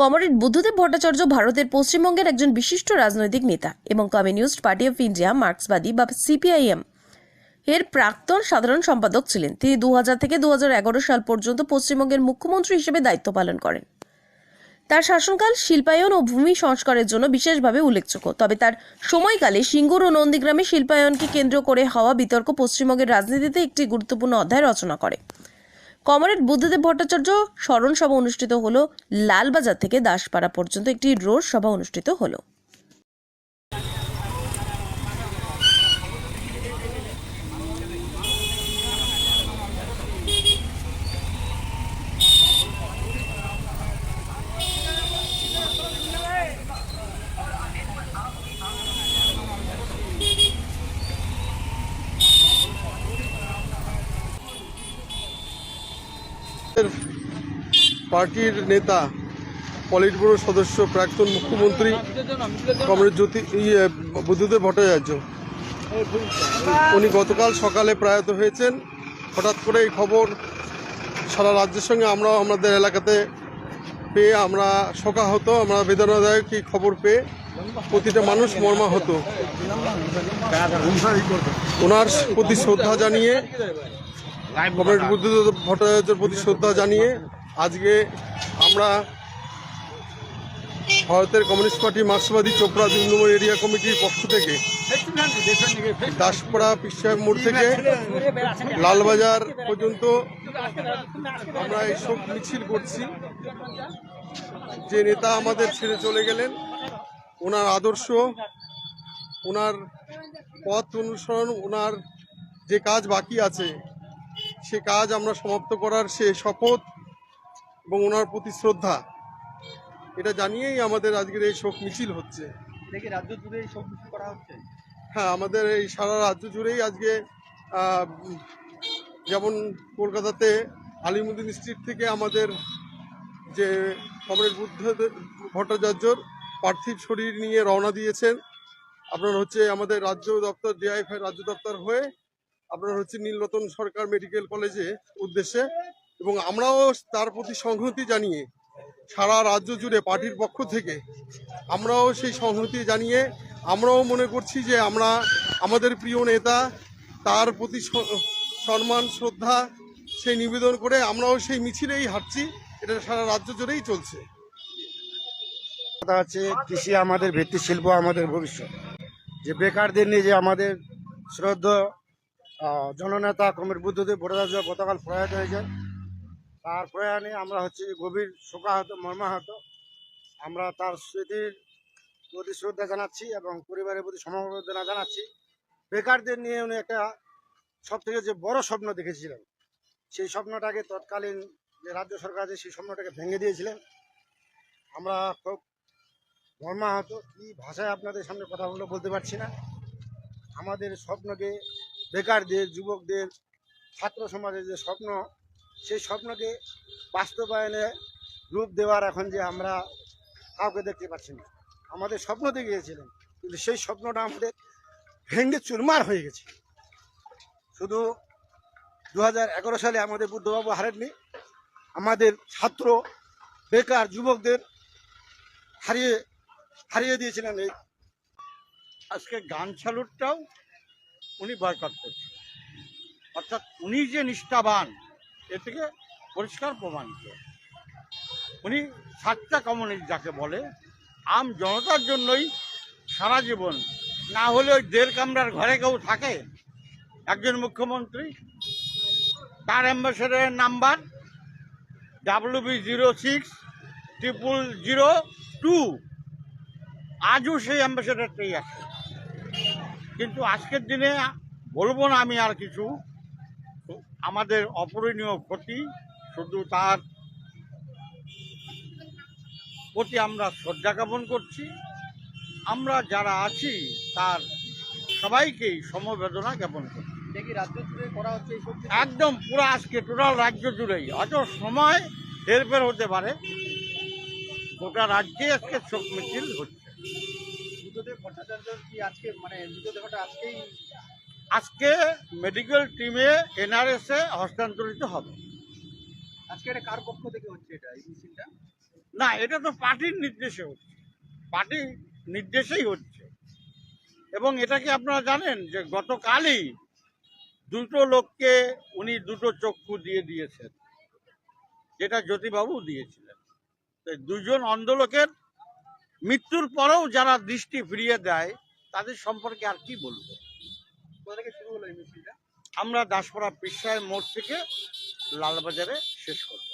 Comrade Buddhadeb Bhattacharya ভারতের পশ্চিমবঙ্গের একজন বিশিষ্ট রাজনৈতিক নেতা এবং কমিউনিস্ট পার্টি অফ ইন্ডিয়া মার্ক্সবাদী বা সিপিআইএম এর প্রাক্তন সাধারণ সম্পাদক ছিলেন। তিনি দু হাজার থেকে দু হাজার এগারো সাল পর্যন্ত পশ্চিমবঙ্গের মুখ্যমন্ত্রী হিসেবে দায়িত্ব পালন করেন। তার শাসনকাল শিল্পায়ন ও ভূমি সংস্কারের জন্য বিশেষভাবে উল্লেখযোগ্য। তবে তার সময়কালে সিঙ্গুর ও নন্দীগ্রামে শিল্পায়নকে কেন্দ্র করে হওয়া বিতর্ক পশ্চিমবঙ্গের রাজনীতিতে একটি গুরুত্বপূর্ণ অধ্যায় রচনা করে। কমরেড বুদ্ধদেব ভট্টাচার্য স্মরণ সভা অনুষ্ঠিত হলো লালবাজার থেকে দাসপাড়া পর্যন্ত একটি রোড সভা অনুষ্ঠিত হলো। পার্টির নেতা পলিট সদস্য প্রাক্তন মুখ্যমন্ত্রী কমরেড জ্যোতি ইয়ে, বুদ্ধদেব ভট্টাচার্য। উনি গতকাল সকালে প্রয়াত হয়েছেন। হঠাৎ করে এই খবর সারা রাজ্যের সঙ্গে আমরাও আমাদের এলাকাতে পেয়ে আমরা শোকাহত আমরা বেদনাদায়ক এই খবর পেয়ে প্রতিটা মানুষ মর্মাহত। ওনার প্রতি শ্রদ্ধা জানিয়ে কমরেড বুদ্ধদেব ভট্টাচার্যের প্রতি শ্রদ্ধা জানিয়ে আজকে আমরা ভারতের কমিউনিস্ট পার্টি মার্ক্সবাদী চোপড়া দুই নম্বর এরিয়া কমিটির পক্ষ থেকে দাসপাড়া পিসাহেব মোড় থেকে লালবাজার পর্যন্ত আমরা এই শোক মিছিল করছি। যে নেতা আমাদের ছেড়ে চলে গেলেন ওনার আদর্শ ওনার পথ অনুসরণ ওনার যে কাজ বাকি আছে সে কাজ আমরা সমাপ্ত করার সে শপথ এবং ওনার প্রতি শ্রদ্ধা। এটা জানিয়েই আমাদের আজকের এই শোক মিছিল হচ্ছে। রাজ্য জুড়ে সব কিছু করা হচ্ছে? হ্যাঁ আমাদের এই সারা রাজ্য জুড়েই আজকে যেমন কলকাতাতে আলিমুদ্দিন স্ট্রিট থেকে আমাদের যে কমরেড বুদ্ধ ভট্টাচার্যর পার্থিব শরীর নিয়ে রওনা দিয়েছেন। আপনার হচ্ছে আমাদের রাজ্য দপ্তর ডিআইএফআই রাজ্য দপ্তর হয়ে আপনার হচ্ছে নীলরতন সরকার মেডিকেল কলেজে উদ্দেশ্যে, এবং আমরাও তার প্রতি সংহতি জানিয়ে সারা রাজ্য জুড়ে পার্টির পক্ষ থেকে আমরাও সেই সংহতি জানিয়ে আমরাও মনে করছি যে আমরা আমাদের প্রিয় নেতা, তার প্রতি সম্মান, শ্রদ্ধা সেই নিবেদন করে আমরাও সেই মিছিলেই হাঁটছি, এটা সারা রাজ্য জুড়েই চলছে। কথা হচ্ছে কৃষি আমাদের ভিত্তি শিল্প আমাদের ভবিষ্যৎ। যে বেকারদের নিয়ে যে আমাদের শ্রদ্ধ জননেতা কমের বুদ্ধদেব ভট্টাচার্য গতকাল প্রয়াত হয়েছে তার প্রয়াণে আমরা হচ্ছে গভীর শোকাহত, মর্মাহত। আমরা তার স্মৃতির প্রতি শ্রদ্ধা জানাচ্ছি এবং পরিবারের প্রতি সমবেদনা জানাচ্ছি। বেকারদের নিয়ে উনি একটা সব থেকে যে বড় স্বপ্ন দেখেছিলেন, সেই স্বপ্নটাকে তৎকালীন যে রাজ্য সরকার আছে, সেই স্বপ্নটাকে ভেঙে দিয়েছিলেন। আমরা খুব মর্মাহত, কি ভাষায় আপনাদের সামনে কথাগুলো বলতে পারছি না। আমাদের স্বপ্নকে বেকারদের, যুবকদের, ছাত্র সমাজের যে স্বপ্ন, সেই স্বপ্নকে বাস্তবায়নে রূপ দেওয়ার এখন যে আমরা কাউকে দেখতে পাচ্ছি না। আমাদের স্বপ্ন দেখিয়েছিলেন, কিন্তু সেই স্বপ্নটা আমাদের ভেঙে চুরমার হয়ে গেছে। শুধু দু হাজার এগারো সালে আমাদের বুদ্ধবাবু হারেননি, আমাদের ছাত্র, বেকার যুবকদের হারিয়ে হারিয়ে দিয়েছিলেন এই আজকে গান স্যালুটটাও উনি বয়কট করছেন। অর্থাৎ উনি যে নিষ্ঠাবান, এ থেকে পরিষ্কার প্রমাণিত। উনি সাতটা কমিউনিস্ট যাকে বলে, আম জনতার জন্যই সারা জীবন, না হলে ওই দেড় কামরার ঘরে কেউ থাকে? একজন মুখ্যমন্ত্রী, তার অ্যাম্বাসেডারের number W B zero six triple zero two আজও সেই অ্যাম্বাসেডারটাই আছে। কিন্তু আজকের দিনে বলব না আমি আর কিছু। আমাদের অপূরণীয় ক্ষতি শুধু তার প্রতি আমরা শ্রদ্ধা জ্ঞাপন করছি। আমরা যারা আছি তার সবাইকেই সমবেদনা জ্ঞাপন করছি। একদম পুরো আজকে টোটাল রাজ্য জুড়েই। অত সময় হেরফের হতে পারে। গোটা রাজ্যে আজকে শোক মিছিল হচ্ছে। আজকে মেডিকেল টিমে এনআরএসে হস্তান্তরিত হবে। আজকে এটা কার পক্ষ থেকে হচ্ছে এটা না এটা তো পার্টির নির্দেশে হচ্ছে। পার্টির নির্দেশেই হচ্ছে। এবং এটাকে আপনারা জানেন যে গতকালই দুটো লোককে উনি দুটো চক্ষু দিয়ে দিয়েছেন যেটা জ্যোতিবাবু দিয়েছিলেন। দুজন অন্ধ লোকের মৃত্যুর পরেও যারা দৃষ্টি ফিরিয়ে দেয়, তাদের সম্পর্কে আর কি বলব? আমরা দাসপাড়া পিসায় মোড় থেকে লালবাজারে শেষ করব।